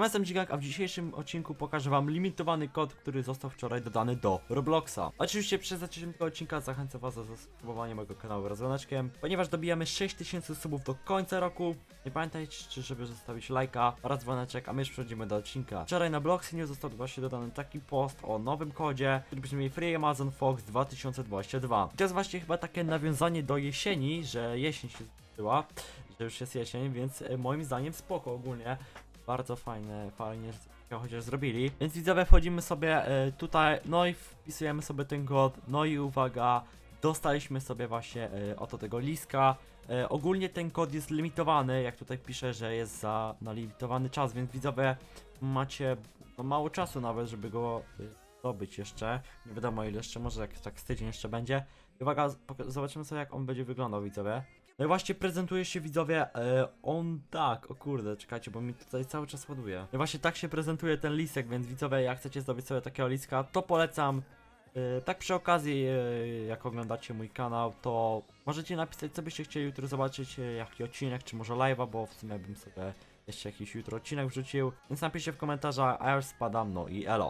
Ja jestem Gigak, a w dzisiejszym odcinku pokażę wam limitowany kod, który został wczoraj dodany do Robloxa. Oczywiście przed zaczęciem tego odcinka zachęcam was do zasubskrybowania mojego kanału wraz z dzwoneczkiem, ponieważ dobijamy 6000 subów do końca roku. Nie pamiętajcie, żeby zostawić lajka oraz dzwoneczek, a my już przechodzimy do odcinka. Wczoraj na Bloxy News został właśnie dodany taki post o nowym kodzie, który brzmi Free Amazon Fox 2022. I to jest właśnie chyba takie nawiązanie do jesieni, że jesień się zbliżyła, że już jest jesień, więc e, moim zdaniem spoko ogólnie. Bardzo fajne, fajnie chociaż zrobili. Więc widzowie wchodzimy sobie e, tutaj, no i wpisujemy sobie ten kod, no i uwaga, dostaliśmy sobie właśnie e, oto tego liska. E, ogólnie ten kod jest limitowany, jak tutaj pisze, że jest za na limitowany czas, więc widzowie macie no, mało czasu nawet, żeby go e, zdobyć jeszcze. Nie wiadomo ile jeszcze, może jak tak z tydzień jeszcze będzie. I uwaga, zobaczymy sobie jak on będzie wyglądał widzowie. No i właśnie prezentuje się widzowie, e, on tak, o kurde, czekajcie, bo mi tutaj cały czas ładuje. No i właśnie tak się prezentuje ten listek, więc widzowie, jak chcecie zdobyć sobie takiego liska, to polecam. E, tak przy okazji, e, jak oglądacie mój kanał, to możecie napisać, co byście chcieli jutro zobaczyć, e, jaki odcinek, czy może live'a, bo w sumie bym sobie jeszcze jakiś jutro odcinek wrzucił. Więc napiszcie w komentarzach, a ja już spadam, no i elo.